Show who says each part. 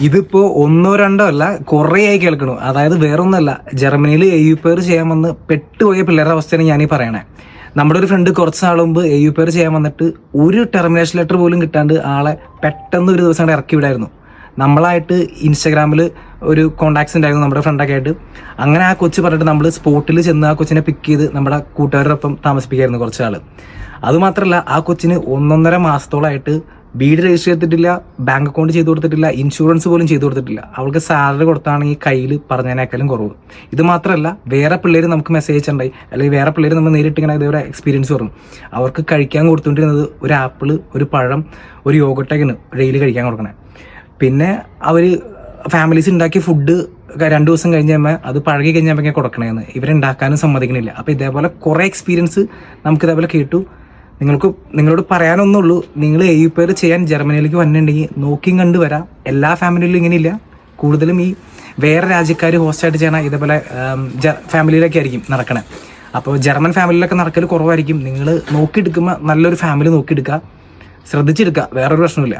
Speaker 1: ഇതിപ്പോ ഒന്നോ രണ്ടോ അല്ല കുറേ ആയി കേൾക്കണു. അതായത് വേറൊന്നല്ല ജർമ്മനിയിൽ യു പേർ ചെയ്യാൻ വന്ന് പെട്ടുപോയ പിള്ളേരുടെ അവസ്ഥയാണ് ഞാനീ പറയണേ. നമ്മുടെ ഒരു ഫ്രണ്ട് കുറച്ച് നാൾ മുമ്പ് യു പേർ ചെയ്യാൻ വന്നിട്ട് ഒരു ടെർമിനേഷൻ ലെറ്റർ പോലും കിട്ടാണ്ട് ആളെ പെട്ടെന്ന് ഒരു ദിവസം കൂടെ ഇറക്കി വിടായിരുന്നു. നമ്മളായിട്ട് ഇൻസ്റ്റാഗ്രാമിൽ ഒരു കോണ്ടാക്ട്സ് ഉണ്ടായിരുന്നു നമ്മുടെ ഫ്രണ്ടൊക്കെ ആയിട്ട്. അങ്ങനെ ആ കൊച്ചു പറഞ്ഞിട്ട് നമ്മൾ സ്പോട്ടിൽ ചെന്ന് ആ കൊച്ചിനെ പിക്ക് ചെയ്ത് നമ്മുടെ കൂട്ടുകാരോടൊപ്പം താമസിപ്പിക്കായിരുന്നു കുറച്ച് ആൾ അതുമാത്രമല്ല ആ കൊച്ചിന് ഒന്നൊന്നര മാസത്തോളമായിട്ട് വീട് രജിസ്റ്റർ ചെയ്തിട്ടില്ല ബാങ്ക് അക്കൗണ്ട് ചെയ്തു കൊടുത്തിട്ടില്ല ഇൻഷുറൻസ് പോലും ചെയ്തു കൊടുത്തിട്ടില്ല. അവൾക്ക് സാലറി കൊടുത്താണെങ്കിൽ കയ്യിൽ പറഞ്ഞതിനേക്കാളും കുറവ്. ഇത് മാത്രമല്ല വേറെ പിള്ളേർ നമുക്ക് മെസ്സേജ് അയച്ചിട്ടുണ്ടായി. അല്ലെങ്കിൽ വേറെ പിള്ളേർ നമ്മൾ നേരിട്ട് ഇങ്ങനെ ഇതേപോലെ എക്സ്പീരിയൻസ് പറഞ്ഞു. അവർക്ക് കഴിക്കാൻ കൊടുത്തുകൊണ്ടിരുന്നത് ഒരു ആപ്പിൾ ഒരു പഴം ഒരു യോഗട്ടൊക്കെയാണ് ഡെയിലി കഴിക്കാൻ കൊടുക്കണേ. പിന്നെ അവർ ഫാമിലീസ് ഉണ്ടാക്കിയ ഫുഡ് രണ്ടു ദിവസം കഴിഞ്ഞ അത് പഴകി കഴിഞ്ഞാൽ കൊടുക്കണേന്ന്. ഇവരുണ്ടാക്കാനും സമ്മതിക്കണില്ല. അപ്പോൾ ഇതേപോലെ കുറേ എക്സ്പീരിയൻസ് നമുക്ക് ഇതേപോലെ കേട്ടു. നിങ്ങൾക്ക് നിങ്ങളോട് പറയാനൊന്നുള്ളൂ. നിങ്ങൾ എ യു പേര് ചെയ്യാൻ ജർമ്മനിയിലേക്ക് വന്നിട്ടുണ്ടെങ്കിൽ നോക്കിയും കണ്ടു വരാം. എല്ലാ ഫാമിലിയിലും ഇങ്ങനെയില്ല. കൂടുതലും ഈ വേറെ രാജ്യക്കാർ ഹോസ്റ്റായിട്ട് ചെയ്യണ ഇതേപോലെ ഫാമിലിയിലൊക്കെ ആയിരിക്കും നടക്കണേ. അപ്പോൾ ജർമ്മൻ ഫാമിലിയിലൊക്കെ നടക്കൽ കുറവായിരിക്കും. നിങ്ങൾ നോക്കിയെടുക്കുമ്പോൾ നല്ലൊരു ഫാമിലി നോക്കിയെടുക്കുക. ശ്രദ്ധിച്ചെടുക്കുക. വേറൊരു പ്രശ്നമില്ല